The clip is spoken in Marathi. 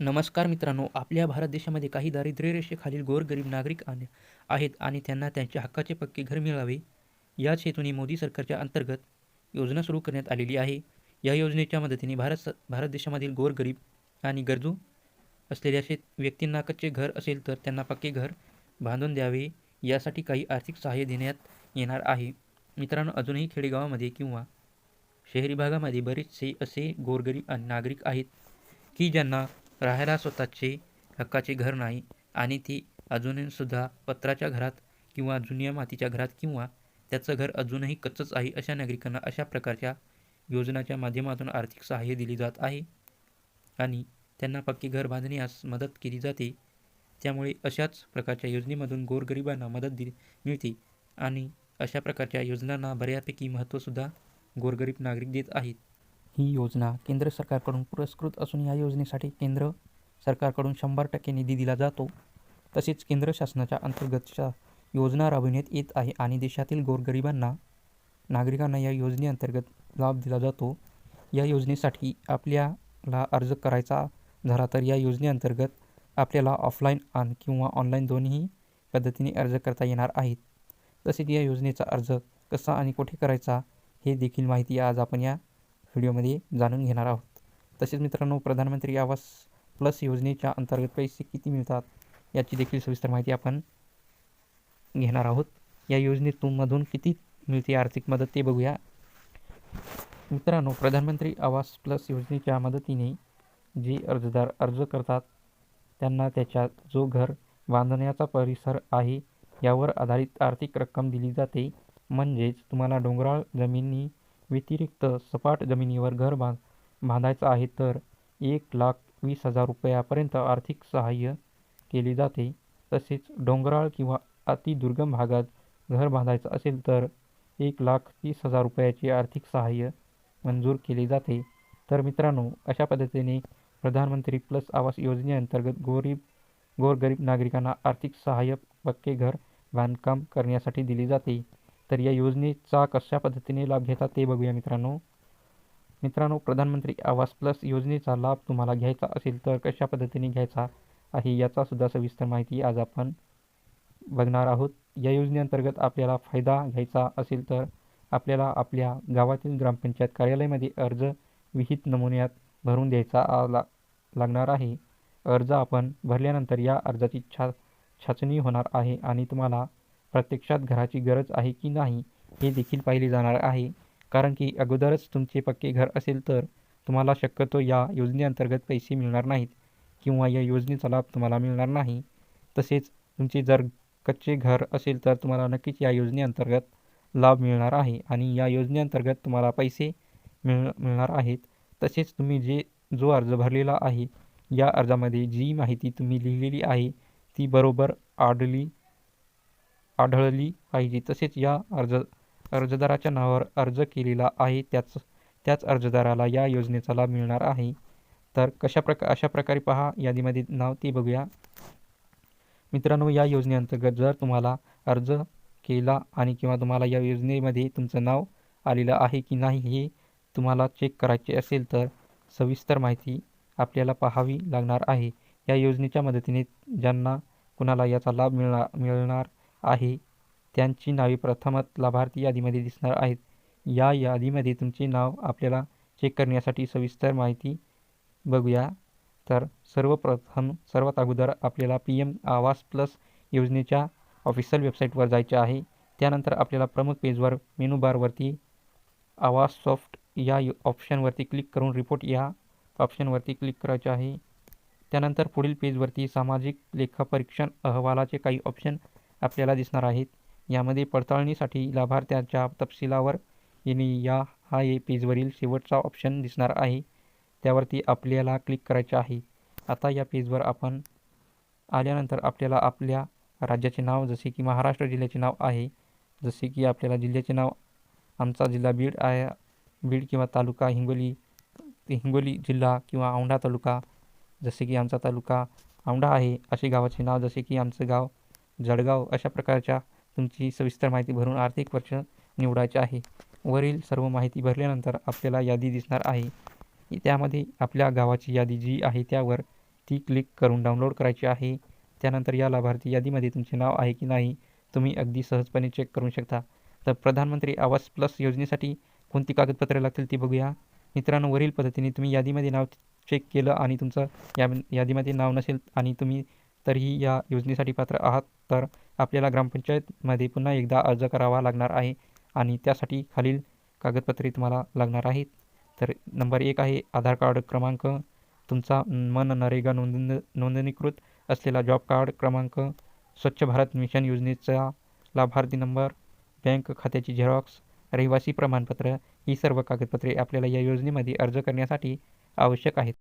नमस्कार मित्रांनो आपल्या भारत देशामध्ये काही दारिद्र्यरेषेखालील गोरगरीब नागरिक आणि आहेत आणि त्यांना त्यांच्या हक्काचे पक्के घर मिळावे याच हेतूने मोदी सरकारच्या अंतर्गत योजना सुरू करण्यात आलेली आहे. या योजनेच्या मदतीने भारत स भारत देशामधील गोरगरीब आणि गरजू असलेल्या शेत व्यक्तींना कच्चे घर असेल तर त्यांना पक्के घर बांधून द्यावे यासाठी काही आर्थिक सहाय्य देण्यात येणार आहे. मित्रांनो अजूनही खेडेगावामध्ये किंवा शहरी भागामध्ये बरेचसे असे गोरगरीब आणि नागरिक आहेत की ज्यांना राहायला स्वतःचे हक्काचे घर नाही आणि ती अजूनसुद्धा पत्राच्या घरात किंवा जुन्या मातीच्या घरात किंवा त्याचं घर अजूनही कच्चंच आहे अशा नागरिकांना अशा प्रकारच्या योजनाच्या माध्यमातून आर्थिक सहाय्य दिली जात आहे आणि त्यांना पक्के घर बांधण्यास मदत केली जाते. त्यामुळे अशाच प्रकारच्या योजनेमधून गोरगरिबांना मदत दिली मिळते आणि अशा प्रकारच्या योजनांना बऱ्यापैकी महत्त्वसुद्धा गोरगरीब नागरिक देत आहेत. ही योजना केंद्र सरकारकडून पुरस्कृत असून या योजनेसाठी केंद्र सरकारकडून शंभर टक्के निधी दिला जातो. तसेच केंद्र शासनाच्या अंतर्गतच्या योजना राबविण्यात येत आहे आणि देशातील गोरगरिबांना नागरिकांना या योजनेअंतर्गत लाभ दिला जातो. या योजनेसाठी आपल्याला अर्ज करायचा झाला तर या योजनेअंतर्गत आपल्याला ऑफलाईन आणि किंवा ऑनलाईन दोन्ही पद्धतीने अर्ज करता येणार आहेत. तसेच या योजनेचा अर्ज कसा आणि कुठे करायचा हे देखील माहिती आज आपण या व्हिडिओमध्ये जाणून घेणार आहोत. तसेच मित्रांनो प्रधानमंत्री आवास प्लस योजनेच्या अंतर्गत पैसे किती मिळतात याची देखील सविस्तर माहिती आपण घेणार आहोत. या योजनेतून मधून किती मिळते आर्थिक मदत ते बघूया. मित्रांनो प्रधानमंत्री आवास प्लस योजनेच्या मदतीने जे अर्जदार अर्ज करतात त्यांना त्याच्या जो घर बांधण्याचा परिसर आहे यावर आधारित आर्थिक रक्कम दिली जाते. म्हणजेच तुम्हाला डोंगराळ जमिनी व्यतिरिक्त सपाट जमिनीवर घर बांध बांधायचं आहे तर एक लाख वीस हजार रुपयापर्यंत आर्थिक सहाय्य केले जाते. तसेच डोंगराळ किंवा अतिदुर्गम भागात घर बांधायचं असेल तर एक लाख तीस हजार रुपयाचे आर्थिक सहाय्य मंजूर केले जाते. तर मित्रांनो अशा पद्धतीने प्रधानमंत्री प्लस आवास योजनेअंतर्गत गोरीब गोरगरीब नागरिकांना आर्थिक सहाय्य पक्के घर बांधकाम करण्यासाठी दिले जाते. तर या योजनेचा कशा पद्धतीने लाभ घ्यायचा ते बघूया मित्रांनो. मित्रांनो प्रधानमंत्री आवास प्लस योजनेचा लाभ तुम्हाला घ्यायचा असेल तर कशा पद्धतीने घ्यायचा आहे याचा सुद्धा सविस्तर माहिती आज आपण बघणार आहोत. या योजनेअंतर्गत आपल्याला फायदा घ्यायचा असेल तर आपल्याला आपल्या गावातील ग्रामपंचायत कार्यालयामध्ये अर्ज विहित नमुन्यात भरून द्यायचा ला लागणार आहे. अर्ज आपण भरल्यानंतर या अर्जाची छा छाचणी होणार आहे आणि तुम्हाला प्रत्यक्षात घराची गरज आहे की नाही हे देखील पाहिले जाणार आहे. कारण की अगोदरच तुमचे पक्के घर असेल तर तुम्हाला शक्यतो या योजनेअंतर्गत पैसे मिळणार नाहीत किंवा या योजनेचा लाभ तुम्हाला मिळणार नाही. तसेच तुमचे जर कच्चे घर असेल तर तुम्हाला नक्कीच या योजनेअंतर्गत लाभ मिळणार आहे आणि या योजनेअंतर्गत तुम्हाला पैसे मिळ मिळणार आहेत. तसेच तुम्ही जे जो अर्ज भरलेला आहे या अर्जामध्ये जी माहिती तुम्ही लिहिलेली आहे ती बरोबर आडली आढळली पाहिजे. तसेच या अर्ज अर्जदाराच्या नावावर अर्ज केलेला आहे त्याच त्याच अर्जदाराला या योजनेचा लाभ मिळणार आहे. तर कशा प्रका अशा प्रकारे पहा यादीमध्ये नाव ते बघूया. मित्रांनो या योजनेअंतर्गत जर तुम्हाला अर्ज केला आणि किंवा तुम्हाला या योजनेमध्ये तुमचं नाव आलेलं आहे की नाही हे तुम्हाला चेक करायचे असेल तर सविस्तर माहिती आपल्याला पाहावी लागणार आहे. या योजनेच्या मदतीने ज्यांना कुणाला याचा लाभ मिळणार मिळणार आहे. त्यांची नावे प्रथमच लाभार्थी यादीमध्ये दिसणार आहेत. या यादीमध्ये तुमचे नाव आपल्याला चेक करण्यासाठी सविस्तर माहिती बघूया. तर सर्वप्रथम सर्वात अगोदर आपल्याला पी एम आवास प्लस योजनेच्या ऑफिशियल वेबसाईटवर जायचे आहे. त्यानंतर आपल्याला प्रमुख पेजवर मेनू बारवरती आवास सॉफ्ट या ऑप्शनवरती क्लिक करून रिपोर्ट या ऑप्शनवरती क्लिक करायचे आहे. त्यानंतर पुढील पेजवरती सामाजिक लेखापरीक्षण अहवालाचे काही ऑप्शन आपल्याला दिसणार आहेत. यामध्ये पडताळणीसाठी लाभार्थ्याच्या तपशिलावर येणे या हा ए पेजवरील शेवटचा ऑप्शन दिसणार आहे. त्यावरती आपल्याला क्लिक करायचे आहे. आता या पेजवर आपण आल्यानंतर आपल्याला आपल्या राज्याचे नाव जसे की महाराष्ट्र जिल्ह्याचे नाव आहे. जसे की आपल्याला जिल्ह्याचे नाव आमचा जिल्हा बीड आहे बीड किंवा तालुका हिंगोली हिंगोली जिल्हा किंवा औंढा तालुका जसे की आमचा तालुका औंढा आहे असे गावाचे नाव जसे की आमचं गाव जळगाव अशा प्रकारच्या तुमची सविस्तर माहिती भरून आर्थिक वर्ष निवडायचे आहे. वरील सर्व माहिती भरल्यानंतर आपल्याला यादी दिसणार आहे. त्यामध्ये आपल्या गावाची यादी जी आहे त्यावर ती क्लिक करून डाउनलोड करायची आहे. त्यानंतर या लाभार्थी यादीमध्ये तुमचे नाव आहे की नाही तुम्ही अगदी सहजपणे चेक करू शकता. तर प्रधानमंत्री आवास प्लस योजनेसाठी कोणती कागदपत्रे लागतील ती बघूया. मित्रांनो वरील पद्धतीने तुम्ही यादीमध्ये नाव चेक केलं आणि तुमचं या यादीमध्ये नाव नसेल आणि तुम्ही तरीही या योजनेसाठी पात्र आहात तर आपल्याला ग्रामपंचायतमध्ये पुन्हा एकदा अर्ज करावा लागणार आहे आणि त्यासाठी खालील कागदपत्रे तुम्हाला लागणार आहेत. तर नंबर एक आहे आधार कार्ड क्रमांक. तुमचा मन नरेगा नोंदणी नोंदणीकृत असलेला जॉब कार्ड क्रमांक. स्वच्छ भारत मिशन योजनेचा लाभार्थी नंबर. बँक खात्याची झेरॉक्स रहिवासी प्रमाणपत्र ही सर्व कागदपत्रे आपल्याला या योजनेमध्ये अर्ज करण्यासाठी आवश्यक आहेत.